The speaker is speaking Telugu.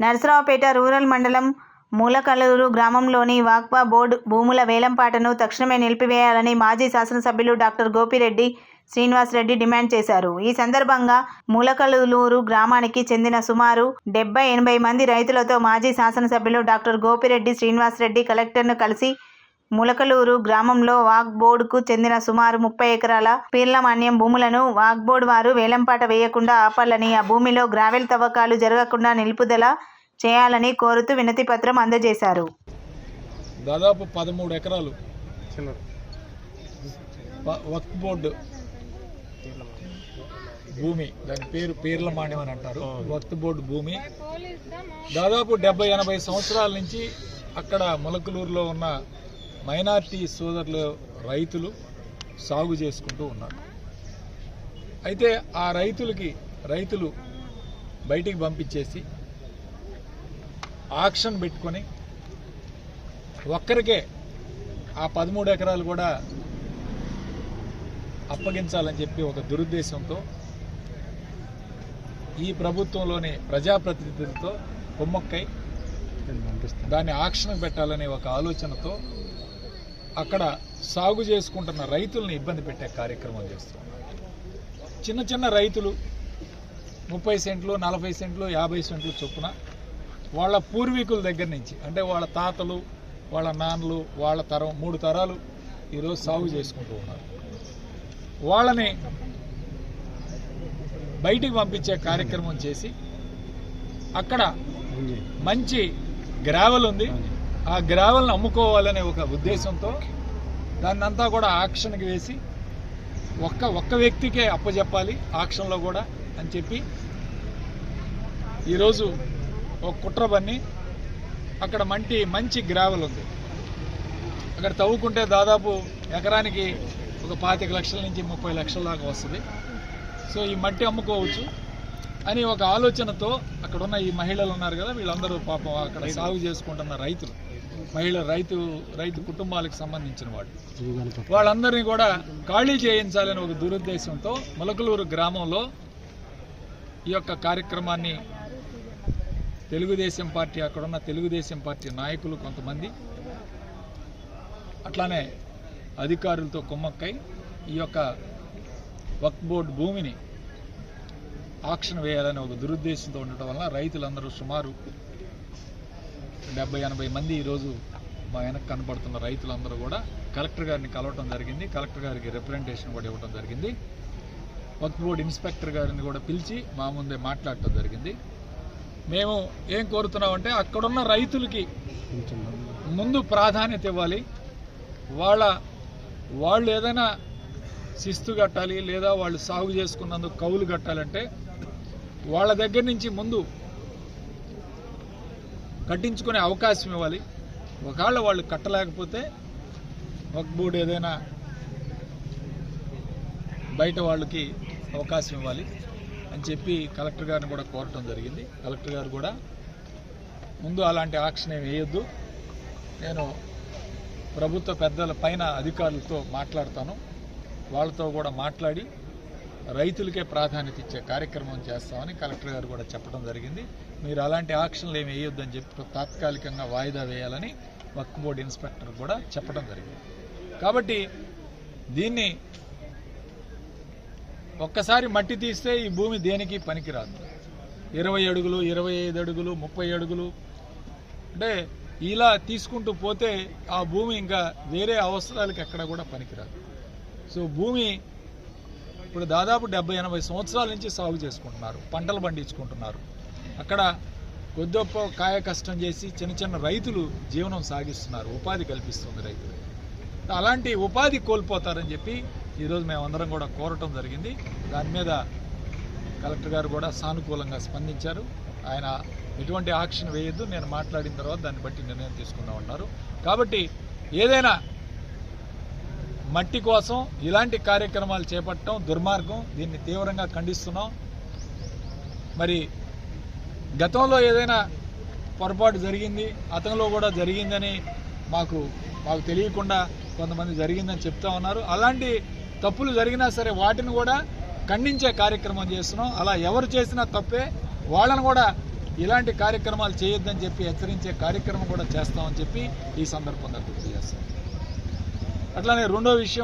నరసరావుపేట రూరల్ మండలం మూలకలూరు గ్రామంలోని వాక్వా బోర్డు భూముల వేలంపాటను తక్షణమే నిలిపివేయాలని మాజీ శాసనసభ్యులు డాక్టర్ గోపిరెడ్డి శ్రీనివాసరెడ్డి డిమాండ్ చేశారు. ఈ సందర్భంగా మూలకలూరు గ్రామానికి చెందిన సుమారు డెబ్బై ఎనభై మంది రైతులతో మాజీ శాసనసభ్యులు డాక్టర్ గోపిరెడ్డి శ్రీనివాసరెడ్డి కలెక్టర్ను కలిసి ములకలూరు గ్రామంలో వాక్ బోర్డుకు చెందిన సుమారు ముప్పై ఎకరాల పీర్లమాన్యం భూములను వాక్ బోర్డు వారు వేలంపాట వేయకుండా ఆపాలని ఆ భూమిలో గ్రావెల్ తవ్వకాలు జరగకుండా నిలుపుదల చేయాలని కోరుతూ వినతి పత్రం అందజేశారు. దాదాపు పదమూడు ఎకరాలు వక్ఫ్ బోర్డు భూమి దాని పేరు పేర్ల మాన్యం అని అంటారు. వక్ఫ్ బోర్డు భూమి. దాదాపు డెబ్బై ఎనభై సంవత్సరాల నుంచి అక్కడ మొలకలూరులో ఉన్న మైనార్టీ సోదరులు రైతులు సాగు చేసుకుంటూ ఉన్నారు. అయితే ఆ రైతులకి రైతులు బయటికి పంపించేసి ఆక్షన్ పెట్టుకొని ఒక్కరికే ఆ పదమూడు ఎకరాలు కూడా అప్పగించాలని చెప్పి ఒక దురుద్దేశంతో ఈ ప్రభుత్వంలోని ప్రజాప్రతినిధులతో కొమ్మక్కై దాన్ని ఆక్షన్ పెట్టాలనే ఒక ఆలోచనతో అక్కడ సాగు చేసుకుంటున్న రైతుల్ని ఇబ్బంది పెట్టే కార్యక్రమం చేస్తున్నాం. చిన్న చిన్న రైతులు ముప్పై సెంట్లు నలభై సెంట్లు యాభై సెంట్లు చొప్పున వాళ్ళ పూర్వీకుల దగ్గర నుంచి అంటే వాళ్ళ తాతలు వాళ్ళ నాన్నలు వాళ్ళ తరం మూడు తరాలు ఈరోజు సాగు చేసుకుంటూ ఉన్నారు. వాళ్ళని బయటికి పంపించే కార్యక్రమం చేసి అక్కడ మంచి గ్రావెల్ ఉంది. ఆ గ్రావెల్ని అమ్ముకోవాలనే ఒక ఉద్దేశంతో దాన్ని అంతా కూడా ఆక్షన్కి వేసి ఒక్క ఒక్క వ్యక్తికే అప్పచెప్పాలి ఆక్షన్లో కూడా అని చెప్పి ఈరోజు ఒక కుట్ర బన్ని అక్కడ మంటి మంచి గ్రావెల్ ఉంది. అక్కడ తవ్వుకుంటే దాదాపు ఎకరానికి ఒక పాతిక లక్షల నుంచి ముప్పై లక్షల దాకా వస్తుంది. సో ఈ మట్టి అమ్ముకోవచ్చు అని ఒక ఆలోచనతో అక్కడ ఉన్న ఈ మహిళలు ఉన్నారు కదా వీళ్ళందరూ పాపం అక్కడ సాగు చేసుకుంటున్న రైతులు. మహిళ రైతు రైతు కుటుంబాలకు సంబంధించిన వాళ్ళు. వాళ్ళందరినీ కూడా ఖాళీ చేయించాలని ఒక దురుద్దేశంతో మొలకలూరు గ్రామంలో ఈ యొక్క కార్యక్రమాన్ని తెలుగుదేశం పార్టీ అక్కడున్న తెలుగుదేశం పార్టీ నాయకులు కొంతమంది అట్లానే అధికారులతో కుమ్మక్కై ఈ యొక్క వక్ బోర్డు భూమిని ఆక్షన్ వేయాలని ఒక దురుద్దేశంతో ఉండటం వలన రైతులందరూ సుమారు డెబ్బై ఎనభై మంది ఈరోజు మా వెనక్కి కనపడుతున్న రైతులందరూ కూడా కలెక్టర్ గారిని కలవటం జరిగింది. కలెక్టర్ గారికి రిప్రజెంటేషన్ కూడా ఇవ్వడం జరిగింది. వక్ఫ్ బోర్డు ఇన్స్పెక్టర్ గారిని కూడా పిలిచి మా ముందే మాట్లాడటం జరిగింది. మేము ఏం కోరుతున్నామంటే అక్కడున్న రైతులకి ముందు ప్రాధాన్యత ఇవ్వాలి. వాళ్ళ వాళ్ళు ఏదైనా శిస్తు కట్టాలి లేదా వాళ్ళు సాగు చేసుకున్నందుకు కౌలు కట్టాలంటే వాళ్ళ దగ్గర నుంచి ముందు కట్టించుకునే అవకాశం ఇవ్వాలి. ఒకవేళ వాళ్ళు కట్టలేకపోతే ఒక బోర్డు ఏదైనా బయట వాళ్ళకి అవకాశం ఇవ్వాలి అని చెప్పి కలెక్టర్ గారిని కూడా కోరటం జరిగింది. కలెక్టర్ గారు కూడా ముందు అలాంటి ఆక్షన్ ఏమి వేయొద్దు. నేను ప్రభుత్వ పెద్దల పైన అధికారులతో మాట్లాడతాను. వాళ్ళతో కూడా మాట్లాడి రైతులకే ప్రాధాన్యత ఇచ్చే కార్యక్రమం చేస్తామని కలెక్టర్ గారు కూడా చెప్పడం జరిగింది. మీరు అలాంటి ఆక్షన్లు ఏమి వేయొద్దని చెప్పి తాత్కాలికంగా వాయిదా వేయాలని వక్ఫ్ బోర్డు ఇన్స్పెక్టర్ కూడా చెప్పడం జరిగింది. కాబట్టి దీన్ని ఒక్కసారి మట్టి తీస్తే ఈ భూమి దేనికి పనికిరాదు. ఇరవై అడుగులు ఇరవై ఐదు అడుగులు ముప్పై అడుగులు అంటే ఇలా తీసుకుంటూ పోతే ఆ భూమి ఇంకా వేరే అవసరాలకు ఎక్కడ కూడా పనికిరాదు. సో భూమి ఇప్పుడు దాదాపు డెబ్బై ఎనభై సంవత్సరాల నుంచి సాగు చేసుకుంటున్నారు పంటలు పండించుకుంటున్నారు. అక్కడ కొద్దిగొప్ప కాయ కష్టం చేసి చిన్న చిన్న రైతులు జీవనం సాగిస్తున్నారు ఉపాధి కల్పిస్తుంది రైతులు అలాంటి ఉపాధి కోల్పోతారని చెప్పి ఈరోజు మేమందరం కూడా కోరటం జరిగింది. దాని మీద కలెక్టర్ గారు కూడా సానుకూలంగా స్పందించారు. ఆయన ఎటువంటి ఆక్షన్ వేయొద్దు నేను మాట్లాడిన తర్వాత దాన్ని బట్టి నిర్ణయం తీసుకుందామన్నారు కాబట్టి ఏదైనా మట్టి కోసం ఇలాంటి కార్యక్రమాలు చేపట్టడం దుర్మార్గం. దీన్ని తీవ్రంగా ఖండిస్తున్నాం. మరి గతంలో ఏదైనా పొరపాటు జరిగింది అతనిలో కూడా జరిగిందని మాకు మాకు తెలియకుండా కొంతమంది జరిగిందని చెప్తా ఉన్నారు. అలాంటి తప్పులు జరిగినా సరే వాటిని కూడా ఖండించే కార్యక్రమం చేస్తున్నాం. అలా ఎవరు చేసినా తప్పే. వాళ్ళను కూడా ఇలాంటి కార్యక్రమాలు చేయొద్దని చెప్పి హెచ్చరించే కార్యక్రమం కూడా చేస్తామని చెప్పి ఈ సందర్భంగా గుర్తు చేస్తాం. అట్లానే రెండో విషయం